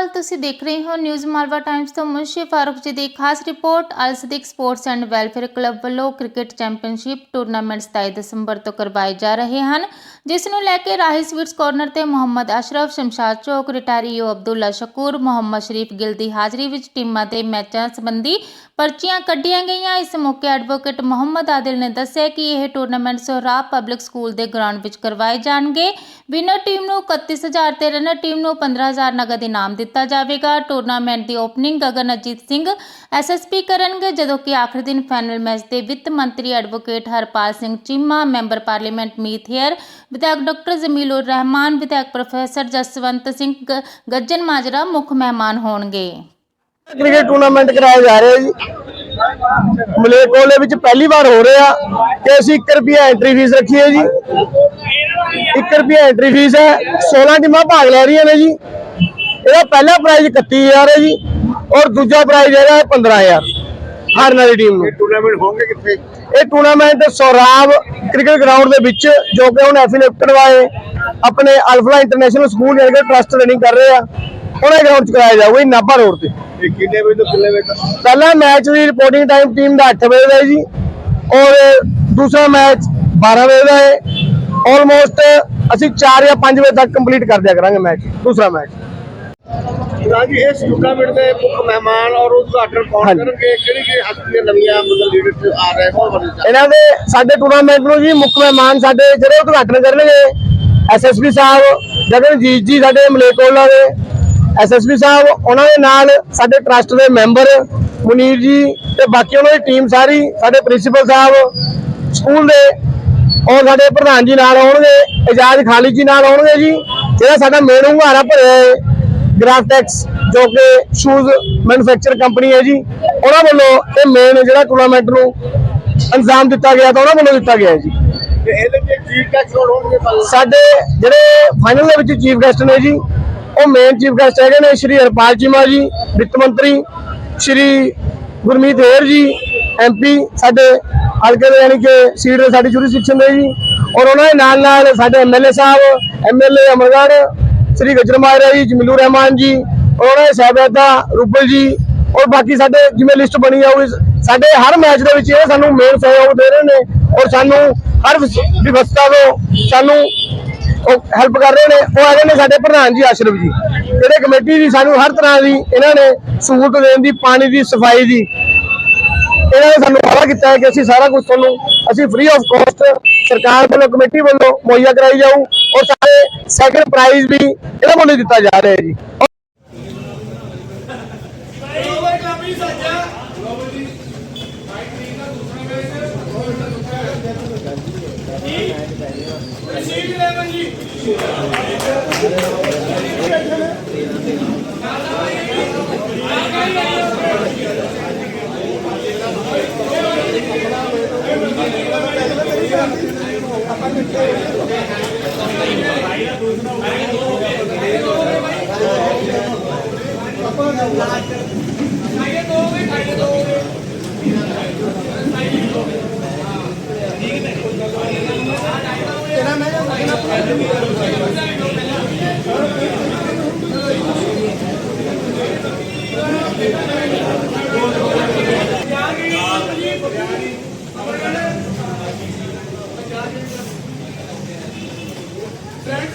ਅਕਾਲ ਤੁਸੀਂ ਦੇਖ ਰਹੇ ਹੋ ਨਿਊਜ਼ ਮਾਲਵਾ ਟਾਈਮਜ਼ ਤੋਂ ਮੁਨਸ਼ੀ ਫਾਰੂਕ ਜੀ ਦੀ ਖਾਸ report Al Sadiq sports and welfare club ਵੱਲੋਂ ਕ੍ਰਿਕਟ ਚੈਂਪੀਅਨਸ਼ਿਪ ਟੂਰਨਾਮੈਂਟ 27 ਦਸੰਬਰ ਤੋਂ ਕਰਵਾਏ ਜਾ ਰਹੇ ਹਨ, ਜਿਸ ਨੂੰ ਲੈ ਕੇ ਰਾਹੀ ਸਵੀਟਸ ਕਾਰਨਰ ਤੇ ਮੁਹੰਮਦ ਅਸ਼ਰਫ, ਸ਼ਮਸ਼ਾਦ ਚੌਕ ਰਿਟਾਇਰੀਓ ਅਬਦੁੱਲਾ ਸ਼ਕੂਰ, ਮੁਹੰਮਦ ਸ਼ਰੀਫ ਗਿੱਲ ਦੀ ਹਾਜ਼ਰੀ ਵਿੱਚ ਟੀਮਾਂ ਦੇ ਮੈਚਾਂ ਸੰਬੰਧੀ ਪਰਚੀਆਂ ਕੱਢੀਆਂ ਗਈਆਂ। ਇਸ ਮੌਕੇ ਐਡਵੋਕੇਟ ਮੁਹੰਮਦ ਆਦਿਲ ਨੇ ਦੱਸਿਆ ਕਿ ਇਹ ਟੂਰਨਾਮੈਂਟ ਸੋਹਰਾਬ ਪਬਲਿਕ ਸਕੂਲ ਦੇ ਗਰਾਊਂਡ ਵਿੱਚ ਕਰਵਾਏ ਜਾਣਗੇ। ਵਿਨਰ ਟੀਮ ਨੂੰ 31000 ਤੇ ਰਨਰ ਟੀਮ ਨੂੰ 15000 ਨਗਦ ਇਨਾਮ ਦਿੱਤਾ ਜਾਵੇਗਾ। ਟੂਰਨਾਮੈਂਟ ਦੀ ਓਪਨਿੰਗ ਗਗਨ ਸਿੰਘ ਐਸਐਸਪੀ ਕਰਨਗੇ, ਜਦੋਂ ਕਿ ਆਖਰੀ ਦਿਨ ਫਾਈਨਲ ਮੈਚ ਦੇ ਵਿੱਤ ਮੰਤਰੀ advocate Harpal Singh Cheema member parliament Meet Hayer, ਵਿਧਾਇਕ ਡਾਕਟਰ ਜ਼ਮੀਲੁਰ ਰਹਿਮਾਨ, ਵਿਧਾਇਕ ਪ੍ਰੋਫੈਸਰ ਜਸਵੰਤ ਸਿੰਘ ਗੱਜਨ ਮਾਜਰਾ ਮੁੱਖ ਮਹਿਮਾਨ ਹੋਣਗੇ। ਕ੍ਰਿਕਟ ਟੂਰਨਾਮੈਂਟ ਕਰਾਇਆ ਜਾ ਰਿਹਾ ਜੀ ਮਲੇਰਕੋਟਲੇ ਵਿੱਚ ਪਹਿਲੀ ਵਾਰ ਹੋ ਰਿਹਾ ਕਿ ਅਸੀਂ 1 ਰੁਪਿਆ ਐਂਟਰੀ ਫੀਸ ਰੱਖੀ ਹੈ ਜੀ। 1 ਰੁਪਿਆ ਐਂਟਰੀ ਫੀਸ ਹੈ 16 ਟੀਮਾਂ ਭਾਗ ਲੈ ਰਹੀਆਂ ਨੇ ਜੀ। ਇਹਦਾ ਪਹਿਲਾ ਪ੍ਰਾਈਜ਼ 31000 ਹੈ ਜੀ ਔਰ ਦੂਜਾ ਪ੍ਰਾਈਜ਼ ਹੈਗਾ ਹੈ 15000 ਹਾਰਨ ਵਾਲੀ ਟੀਮ ਨੂੰ। ਟੂਰਨਾਮੈਂਟ ਹੋਣਗੇ ਕਿੱਥੇ? ਇਹ ਟੂਰਨਾਮੈਂਟ ਸੌਰਾਬ ਕ੍ਰਿਕਟ ਗਰਾਊਂਡ ਦੇ ਵਿੱਚ ਜੋ ਕਿ ਹੁਣ ਐਫੀਨੇਟਡ ਵਾਏ ਆਪਣੇ ਅਲਫਲਾ ਇੰਟਰਨੈਸ਼ਨਲ ਸਕੂਲ ਜਿਹੜੇ ਟਰਸਟ ਰਨਿੰਗ ਕਰ ਰਹੇ ਆ। ਉਹਨਾਂ ਗਰਾਊਂਡ 'ਚ ਕਰਾਇਆ ਜਾਊਗਾ ਨਾਭਾ ਰੋਡ ਤੇ। ਇਹ ਕਿੰਨੇ ਵਜੇ ਤੋਂ ਕਿੰਨੇ ਵਜੇ ਤੱਕ? ਪਹਿਲਾ ਮੈਚ ਦੀ ਰਿਪੋਰਟਿੰਗ ਟਾਈਮ ਟੀਮ ਦਾ 8 ਵਜੇ ਦਾ ਹੈ ਜੀ ਔਰ ਦੂਸਰਾ ਮੈਚ 12 ਵਜੇ ਦਾ ਹੈ। ਆਲਮੋਸਟ ਅਸੀਂ 4 ਜਾਂ 5 ਵਜੇ ਤੱਕ ਕੰਪਲੀਟ ਕਰ ਦਿਆ ਕਰਾਂਗੇ ਮੈਚ ਦੂਸਰਾ ਮੈਚ ਰਾਜੀ ਇਸ ਟੂਰਨਾਮੈਂਟ ਦੇ ਮੁੱਖ ਮਹਿਮਾਨ ਔਰ ਉਦਘਾਟਨ ਕੌਣ ਹਾਂਜੀ। ਕਰਨਗੇ? ਕਿਹੜੀ ਕਿਹੜੀ ਹਸਤੀਆਂ ਨਵੀਆਂ ਮਤਲਬ ਲੀਡਰ ਆ ਰਹੇ ਕੌਣ ਬਣੇਗਾ ਇਹਨਾਂ ਦੇ ਸਾਡੇ ਟੂਰਨਾਮੈਂਟ ਨੂੰ ਜੀ ਮੁੱਖ ਮਹਿਮਾਨ ਸਾਡੇ ਜਿਹੜੇ ਉਦਘਾਟਨ ਕਰਨਗੇ ਐਸਐਸਪੀ ਸਾਹਿਬ ਗਗਨਜੀਤ ਜੀ ਸਾਡੇ ਮਲੇਕੋਲਾ ਦੇ। ਐਸਐਸਪੀ ਸਾਹਿਬ ਉਹਨਾਂ ਦੇ ਨਾਲ ਸਾਡੇ ਟਰਸਟ ਦੇ ਮੈਂਬਰ ਮੁਨੀਰ ਜੀ ਤੇ ਬਾਕੀ ਉਹਨਾਂ ਦੀ ਟੀਮ ਸਾਰੀ ਸਾਡੇ ਪ੍ਰਿੰਸੀਪਲ ਸਾਹਿਬ ਸਕੂਲ ਦੇ ਔਰ ਸਾਡੇ ਪ੍ਰਧਾਨ ਜੀ ਨਾਲ ਆਉਣਗੇ ਇਜਾਜ਼ ਖਾਲਿਦ ਜੀ ਨਾਲ ਆਉਣਗੇ ਜੀ। ਜਿਹੜਾ ਸਾਡਾ ਮੇਨ ਹੁੰਗਾਰਾ ਭਰਿਆ ਹੈ ਗ੍ਰਾਫਟੈਕਸ ਜੋ ਕਿ ਸ਼ੂਜ਼ ਮੈਨੂਫੈਕਚਰ ਕੰਪਨੀ ਹੈ ਜੀ ਉਹਨਾਂ ਵੱਲੋਂ ਇਹ ਮੇਨ ਜਿਹੜਾ ਟੂਰਨਾਮੈਂਟ ਨੂੰ ਅੰਜਾਮ ਦਿੱਤਾ ਗਿਆ ਤਾਂ ਉਹਨਾਂ ਵੱਲੋਂ ਦਿੱਤਾ ਗਿਆ ਜੀ। ਸਾਡੇ ਜਿਹੜੇ ਫਾਈਨਲ ਦੇ ਵਿੱਚ ਚੀਫ ਗੈਸਟ ਨੇ ਜੀ ਉਹ ਮੇਨ ਚੀਫ ਗੈਸਟ ਹੈਗੇ ਨੇ ਸ਼੍ਰੀ ਹਰਪਾਲ ਚੀਮਾ ਜੀ ਵਿੱਤ ਮੰਤਰੀ ਸ਼੍ਰੀ ਗੁਰਮੀਤ ਹੇਰ ਜੀ ਐਮਪੀ ਸਾਡੇ ਹਲਕੇ ਦੇ ਯਾਨੀ ਕਿ ਸੀਟ ਦੇ ਸਾਡੀ ਜੁਰਿਸਡਿਕਸ਼ਨ ਦੇ ਜੀ ਔਰ ਉਹਨਾਂ ਦੇ ਨਾਲ ਨਾਲ ਸਾਡੇ ਐਮਐਲਏ ਸਾਹਿਬ ਐਮਐਲਏ ਅਮਰਗੜ੍ਹ ਸ਼੍ਰੀ ਗਜਰ ਮਾਜਰਾ ਜੀ, ਜਮੀਲੂ ਰਹਿਮਾਨ ਜੀ, ਔਰ ਉਹਨਾਂ ਦੇ ਸਾਹਿਬਾਦਾ ਰੂਬਲ ਜੀ, ਔਰ ਬਾਕੀ ਸਾਡੇ ਜਿਵੇਂ ਲਿਸਟ ਬਣੀ ਆ, ਉਹ ਸਾਡੇ ਹਰ ਮੈਚ ਦੇ ਵਿੱਚ ਇਹ ਸਾਨੂੰ ਮੇਨ ਸਹਿਯੋਗ ਦੇ ਰਹੇ ਨੇ, ਔਰ ਸਾਨੂੰ ਹਰ ਵਿਵਸਥਾ ਤੋਂ ਸਾਨੂੰ ਹੈਲਪ ਕਰ ਰਹੇ ਨੇ। ਉਹ ਆ ਰਹੇ ਨੇ ਸਾਡੇ ਪ੍ਰਧਾਨ ਜੀ ਆਸ਼ਰਫ ਜੀ। ਜਿਹੜੇ ਕਮੇਟੀ ਦੀ ਸਾਨੂੰ ਹਰ ਤਰ੍ਹਾਂ ਦੀ ਇਹਨਾਂ ਨੇ ਸਹੂਲਤ ਦੇਣ ਦੀ, ਪਾਣੀ ਦੀ, ਸਫ਼ਾਈ ਦੀ, ਇਹਨਾਂ ਨੇ ਸਾਨੂੰ ਵਾਅਦਾ ਕੀਤਾ ਹੈ ਕਿ ਅਸੀਂ ਸਾਰਾ ਕੁਝ ਤੁਹਾਨੂੰ ਅਸੀਂ ਫ੍ਰੀ ਆਫ ਕਾਸਟ ਸਰਕਾਰ ਵੱਲੋਂ, ਕਮੇਟੀ ਵੱਲੋਂ ਮੁਹੱਈਆ ਕਰਾਈ ਜਾਊ ਔਰ ਸਾਰੇ ਸੈਕਿੰਡ ਪ੍ਰਾਈਜ਼ ਵੀ ਇਹਨਾਂ ਵੱਲੋਂ ਦਿੱਤਾ ਜਾ ਰਿਹਾ ਹੈ ਜੀ। Friends friends ji Thank you.